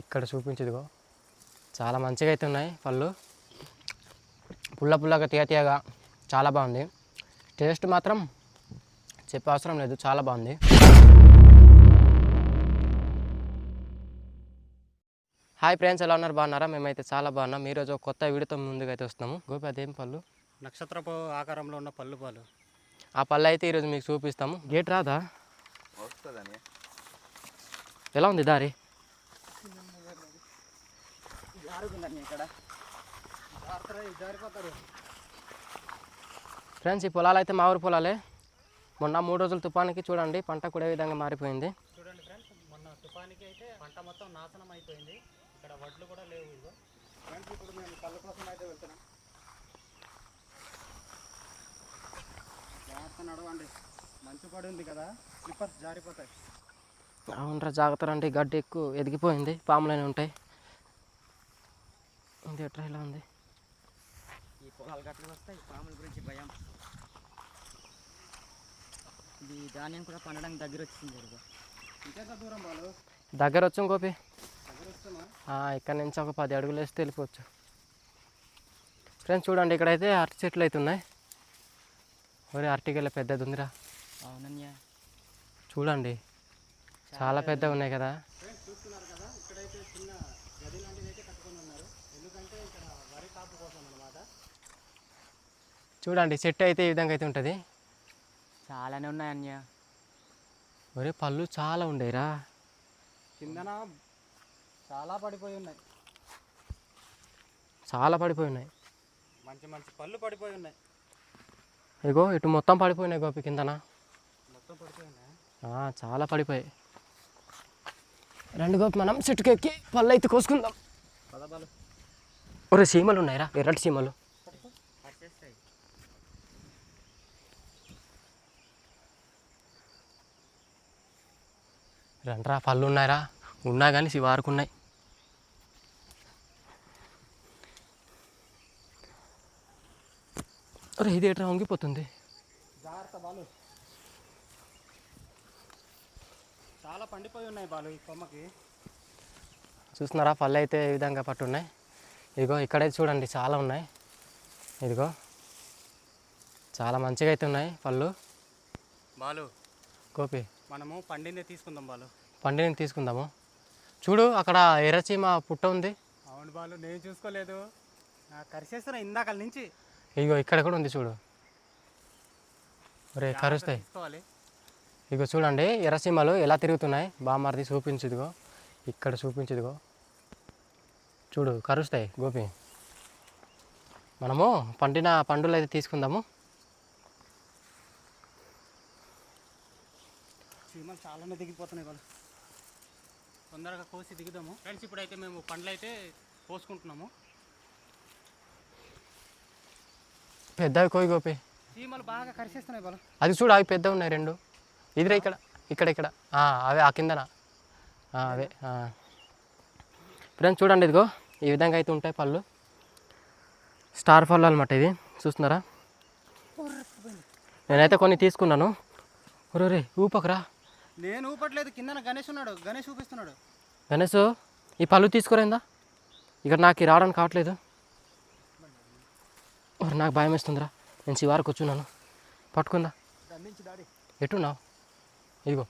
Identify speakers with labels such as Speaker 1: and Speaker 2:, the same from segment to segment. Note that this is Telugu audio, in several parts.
Speaker 1: ఇక్కడ చూపించదుగో. చాలా మంచిగా అయితే ఉన్నాయి పళ్ళు. పుల్ల పుల్లగా తీయ తీయగా చాలా బాగుంది. టేస్ట్ మాత్రం చెప్పే అవసరం లేదు చాలా బాగుంది. హాయ్ ఫ్రెండ్స్ ఎలా ఉన్నారు? బాగున్నారా? మేమైతే చాలా బాగున్నాం. ఈరోజు ఒక కొత్త వీడియోతో ముందుకు అయితే వస్తున్నాము. గోపి అదేం పళ్ళు?
Speaker 2: నక్షత్రపు ఆకారంలో ఉన్న పళ్ళు పాలు.
Speaker 1: ఆ పళ్ళు అయితే ఈరోజు మీకు చూపిస్తాము. గేట్ రాదా?
Speaker 3: వస్తుందని.
Speaker 1: ఎలా ఉంది దారి? ఫ్రెండ్స్ ఈ పొలాలు అయితే మా ఊరు పొలాలే. మొన్న మూడు రోజుల తుఫానికి చూడండి పంట కూడా ఏ విధంగా మారిపోయింది.
Speaker 2: చూడండి ఫ్రెండ్స్ మొన్న తుఫానికి అయితే పంట మొత్తం నాశనం అయిపోయింది. ఇక్కడ వడ్లు కూడా లేవు ఇదిగో ఫ్రెండ్స్ ఇప్పుడు మేము పళ్ళ కోసం అయితే వెళ్తున్నాం. జాగ్రత్త నడవండి. మంచు పడి ఉంది కదా స్లిప్పర్స్ జారిపోతాయి.
Speaker 1: అవునరా జాగ్రత్త రండి. గడ్డి ఎక్కువ ఎదిగిపోయింది పాములనే ఉంటాయి. ఎట్లా ఇలా ఉంది.
Speaker 2: ఈ పొలాలు గట్లు వస్తాయి పాముల గురించి భయం. ఇది ధాన్యం కూడా పండడానికి దగ్గర వచ్చింది ఇంకెంత దూరం వాళ్ళు
Speaker 1: దగ్గర వచ్చాం గోపి. ఇక్కడ నుంచి ఒక పది అడుగులు వేస్తే వెళ్ళిపోవచ్చు. ఫ్రెండ్స్ చూడండి ఇక్కడైతే అరటి చెట్లు అయితే ఉన్నాయి. ఒరే అరటికెళ్ళ పెద్దది ఉందిరా.
Speaker 2: అవునన్య.
Speaker 1: చూడండి చాలా పెద్దగా ఉన్నాయి కదా
Speaker 2: ఫ్రెండ్స్ చూస్తున్నారు కదా ఇక్కడైతే చిన్న గది లాంటిది అయితే కట్టుకొని ఉన్నారు ఎందుకంటే ఇక్కడ వరి కాపు కోసం అన్నమాట
Speaker 1: చూడండి చెట్టు అయితే ఈ విధంగా అయితే ఉంటుంది.
Speaker 2: చాలానే ఉన్నాయి అన్య.
Speaker 1: ఒరే పళ్ళు చాలా ఉండేరా.
Speaker 2: కిందన చాలా పడిపోయి ఉన్నాయి.
Speaker 1: చాలా పడిపోయి ఉన్నాయి.
Speaker 2: మంచి మంచి పళ్ళు పడిపోయి ఉన్నాయి.
Speaker 1: ఇగో ఇటు మొత్తం పడిపోయినాయి గోపి కిందన.
Speaker 2: మొత్తం పడిపోయి ఉన్నాయి.
Speaker 1: ఆ, చాలా పడిపోయాయి. రెండు గోపి మనం చెట్టుకు ఎక్కి పళ్ళు అయితే కోసుకుందాం. ఒరే సీమలు ఉన్నాయిరా. ఎర్రటి సీమలు. రండ్రా పళ్ళు ఉన్నాయిరా. ఉన్నా కానీ శివారుకు ఉన్నాయి. అరే ఇది ఎట్రా వంగిపోతుంది?
Speaker 2: చాలా పండిపోయి ఉన్నాయి బాలు ఈ కొమ్మకి.
Speaker 1: చూస్తున్నారా పళ్ళు అయితే ఈ విధంగా పట్టున్నాయి. ఇదిగో ఇక్కడైతే చూడండి చాలా ఉన్నాయి. ఇదిగో చాలా మంచిగా అయితే ఉన్నాయి పళ్ళు.
Speaker 2: బాలు
Speaker 1: గోపి
Speaker 2: మనము పండిందే తీసుకుందాం బాలు.
Speaker 1: పండిని తీసుకుందాము. చూడు అక్కడ ఎర్రచీమ పుట్ట ఉంది.
Speaker 2: అవును బాలు నేను చూసుకోలేదు. కరిసేస్తున్నా ఇందాక నుంచి.
Speaker 1: ఇగో ఇక్కడ కూడా ఉంది చూడు. ఒరే కరుస్తాయి. ఇగో చూడండి ఎర్రసీమలు ఎలా తిరుగుతున్నాయి. బామ్మర్ది చూపించు ఇదిగో. ఇక్కడ చూపించు ఇదిగో. చూడు కరుస్తాయి గోపి మనము పండిన పండులు అయితే తీసుకుందాము.
Speaker 2: చీమలు చాలానే దిగిపోతున్నాయి తొందరగా కోసి దిగుదాము. ఫ్రెండ్స్ ఇప్పుడైతే మేము పండ్లు అయితే కోసుకుంటున్నాము.
Speaker 1: పెద్దవి కోయి గోపి.
Speaker 2: చీమలు బాగా కరిసేస్తున్నాయి బాలు
Speaker 1: అది చూడు అవి పెద్ద ఉన్నాయి రెండు. ఇదిరా ఇక్కడ ఇక్కడ ఇక్కడ. ఆ, అవే ఆ కిందన. ఆ, అవే ఫ్రెండ్స్ చూడండి ఇదిగో. ఈ విధంగా అయితే ఉంటాయి పళ్ళు? స్టార్ పళ్ళు అనమాట ఇది. చూస్తున్నారా? నేనైతే కొన్ని తీసుకున్నాను. ఒరే ఊపకరా.
Speaker 2: నేను ఊపట్లేదు కిందన గణేష్ ఉన్నాడు. గణేష్ చూపిస్తున్నాడు
Speaker 1: గణేష్ ఈ పళ్ళు తీసుకురైందా? ఇక్కడ నాకు రావడానికి కావట్లేదు నాకు భయం వేస్తుందిరా. నేను శివారికి కూర్చున్నాను. పట్టుకుందా? ఎట్టున్నావు ఇదిగో.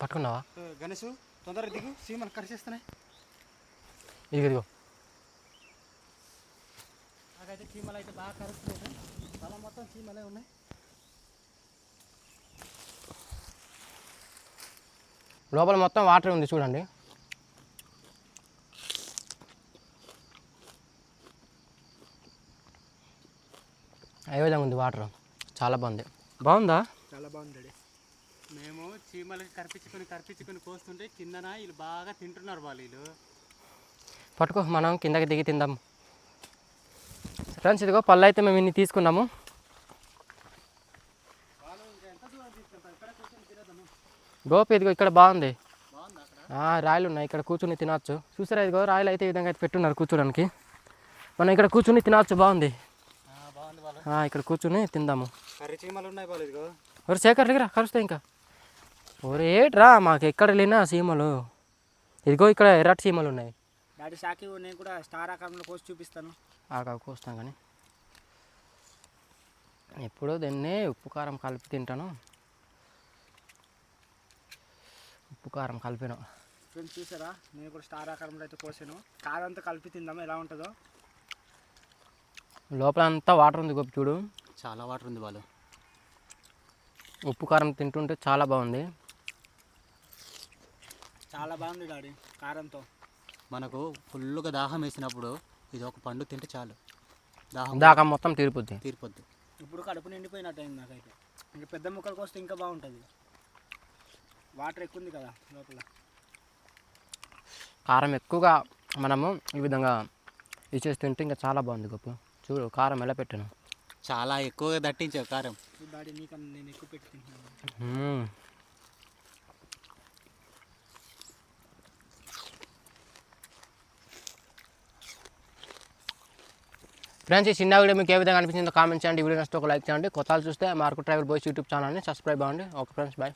Speaker 1: పట్టుకున్నావా?
Speaker 2: గణేష్ తొందరగా దిగు. చీమలు కరిచేస్తున్నాయి
Speaker 1: ఇదిగో ఇదిగో.
Speaker 2: నాకైతే చీమలు అయితే బాగా కరుస్తున్నాయి. తల మొత్తం చీమలే ఉన్నాయి.
Speaker 1: లోపల మొత్తం వాటర్ ఉంది చూడండి. ఏ విధంగా ఉంది వాటర్? చాలా బాగుంది. బాగుందా?
Speaker 2: చాలా బాగుంది మేము చీమలకి కరిపించుకొని కరిపించుకొని కోస్తుంటే కిందన వీళ్ళు బాగా తింటున్నారు వాళ్ళు వీళ్ళు.
Speaker 1: పట్టుకో మనం కిందకి దిగి తిందాం. ఫ్రెండ్స్ ఇదిగో పళ్ళు అయితే మేము ఇన్ని తీసుకున్నాము. గోపి ఇదిగో ఇక్కడ బాగుంది. రాయలు ఉన్నాయి. ఇక్కడ కూర్చుని తినవచ్చు చూసారా ఇదిగో రాయలు అయితే ఈ విధంగా అయితే పెట్టున్నారు కూర్చోడానికి. మనం ఇక్కడ కూర్చుని తినవచ్చు బాగుంది. ఇక్కడ కూర్చుని తిందాము.
Speaker 2: కర్రీ చీమలు ఉన్నాయి
Speaker 1: శేఖర్ దగ్గర కరుస్తాయి ఇంకా. ఒరే ఏట్రా మాకు ఎక్కడ వెళ్ళినా సీమలు? ఇదిగో ఇక్కడ ఎర్రటి సీమలు ఉన్నాయి
Speaker 4: డాడీ షాకి నేను కూడా స్టార్ ఆకారంలో కోసి చూపిస్తాను.
Speaker 1: ఆగా కోస్తాం కానీ. ఎప్పుడో దీన్ని ఉప్పు కారం కలిపి తింటాను. ఉప్పు కారం కలిపిన.
Speaker 4: ఫ్రెండ్స్ చూసారా? నేను కూడా స్టార్ ఆకారంలో అయితే కోసాను కారంతో కలిపి తిందాము ఎలా ఉంటుందో.
Speaker 1: లోపల అంతా వాటర్ ఉంది గొప్ప చూడు.
Speaker 4: చాలా వాటర్ ఉంది వాళ్ళు
Speaker 1: ఉప్పు కారం తింటుంటే చాలా బాగుంది.
Speaker 4: చాలా బాగుంది డాడీ కారంతో. మనకు ఫుల్గా దాహం వేసినప్పుడు ఇది ఒక పండు తింటే చాలు. దాహం
Speaker 1: దాకా మొత్తం తీరిపోద్ది.
Speaker 4: తీరిపోద్ది. ఇప్పుడు కడుపు నిండిపోయినట్టు అయింది నాకైతే. ఇంకా పెద్ద ముక్కలకు వస్తే ఇంకా బాగుంటుంది. వాటర్ ఎక్కువ ఉంది కదా లోపల.
Speaker 1: కారం ఎక్కువగా మనము ఈ విధంగా ఇచ్చేసి తింటే ఇంకా చాలా బాగుంది గొప్ప చూడు కారం ఎలా పెట్టాను.
Speaker 4: చాలా ఎక్కువగా దట్టించావు కారం. డాడీ నీకన్నా నేను ఎక్కువ పెట్టి తింటున్నాను.
Speaker 1: ఫ్రెండ్స్ ఈ చిన్న వీడియో మీకు ఏ విధంగా అనిపించిందో కామెంట్ చేయండి. వీడియో నచ్చితే ఒక లైక్ చేయండి. కొత్తలు చూస్తే మార్కు ట్రావెల్ బాయ్స్ యూట్యూబ్ ఛానల్ని సబ్స్క్రైబ్ అవ్వండి. Okay friends bye